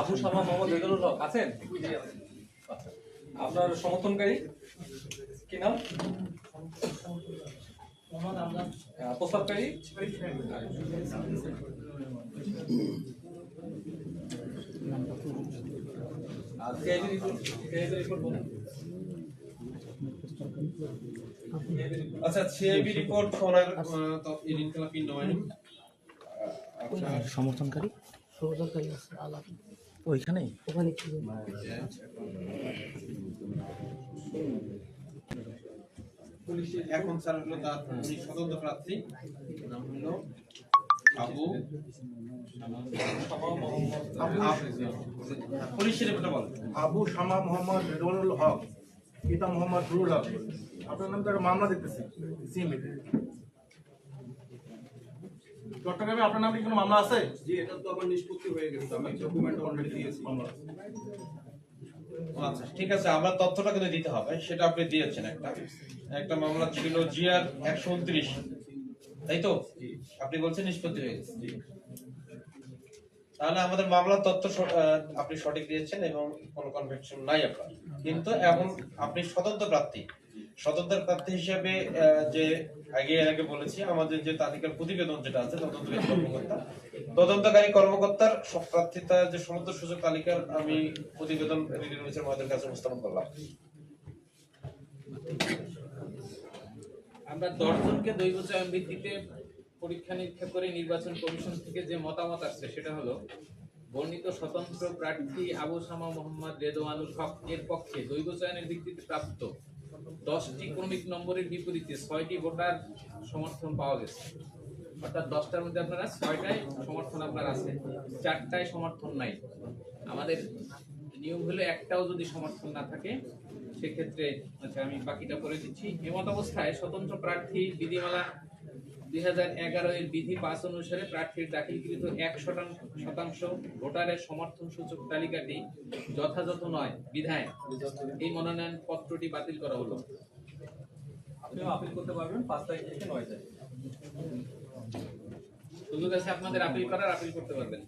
আবু সামা মোহাম্মদ রেজানুল হক আছেন? আচ্ছা। আপনার সমর্থনকারী? কি নাম? প্রস্তাবকারী? আর সিআইডি রিপোর্ট? সিআইডি রিপোর্ট বলুন। আচ্ছা সিআইবি রিপোর্ট নয় আচ্ছা। সমর্থনকারী? আছে ওইখানেই? ওখানে কি এখন স্যার হলো তার স্বতন্ত্র প্রার্থী। নাম হলো আবু সামা মোহাম্মদ পুলিশের বল। আবু শামা মোহাম্মদ রেদওয়ানুল হক পিতা মোহাম্মদ নুরুল হক। আপনার নাম তো একটা মামলা দেখতেছি সিএমএতে চট্টগ্রামে আপনার নামে কি কোনো মামলা আছে? জি এটা তো আমার নিষ্পত্তি হয়ে গেছে আমি ডকুমেন্ট অলরেডি দিয়েছি। মামলা আচ্ছা ঠিক আছে আমরা তথ্যটা কিন্তু দিতে হবে সেটা আপনি দিয়েছেন একটা। একটা মামলা ছিল জিআর একশো উনত্রিশ। তাই তো? আপনি বলছেন নিষ্পত্তি হয়ে গেছে। তাহলে আমাদের মামলার তথ্য আপনি সঠিক দিয়েছেন এবং কোনো কনভেকশন নাই আপনার। কিন্তু এখন আপনি স্বতন্ত্র প্রার্থী। স্বতন্ত্র প্রার্থী হিসেবে যে আগে এর আগে বলেছি, আমাদের যে তালিকার প্রতিবেদন যেটা আছে তদন্তকারী কর্মকর্তা, তদন্তকারী কর্মকর্তার প্রার্থিতা যে সমস্ত সুযোগ তালিকার আমি প্রতিবেদন মহাদের কাছে উপস্থাপন করলাম। আমরা দশজনকে দৈব চয়ন ভিত্তিতে পরীক্ষা নিরীক্ষা করে নির্বাচন কমিশন থেকে যে মতামত আসছে, সেটা হলো, বর্ণিত স্বতন্ত্র প্রার্থী আবু সামা মোহাম্মদ রেদওয়ানুল হক এর পক্ষে দৈব চয়নের ভিত্তিতে প্রাপ্ত দশটি ক্রমিক নম্বরের বিপরীতে ছয়টি ভোটার সমর্থন পাওয়া গেছে। অর্থাৎ দশটার মধ্যে আপনারা ছয়টায় সমর্থন আপনার আছে, চারটায় সমর্থন নাই। আমাদের নিয়ম হলো একটাও যদি সমর্থন না থাকে, সেক্ষেত্রে আচ্ছা আমি বাকিটা করে দিচ্ছি। এমত অবস্থায় স্বতন্ত্র প্রার্থী বিধিমালা দুই হাজার এগারো এর বিধি পাঁচ অনুসারে প্রার্থীর দাখিলকৃত এক শতাংশ শতাংশ ভোটারের সমর্থন সূচক তালিকাটি যথাযথ নয়। বিধায় এই মনোনয়ন পত্রটি বাতিল করা হলো। আপনিও আপিল করতে পারবেন পাঁচ তারিখ থেকে নয় তারিখ। সুযোগ আছে আপনাদের আপিল করার আপিল করতে পারবেন।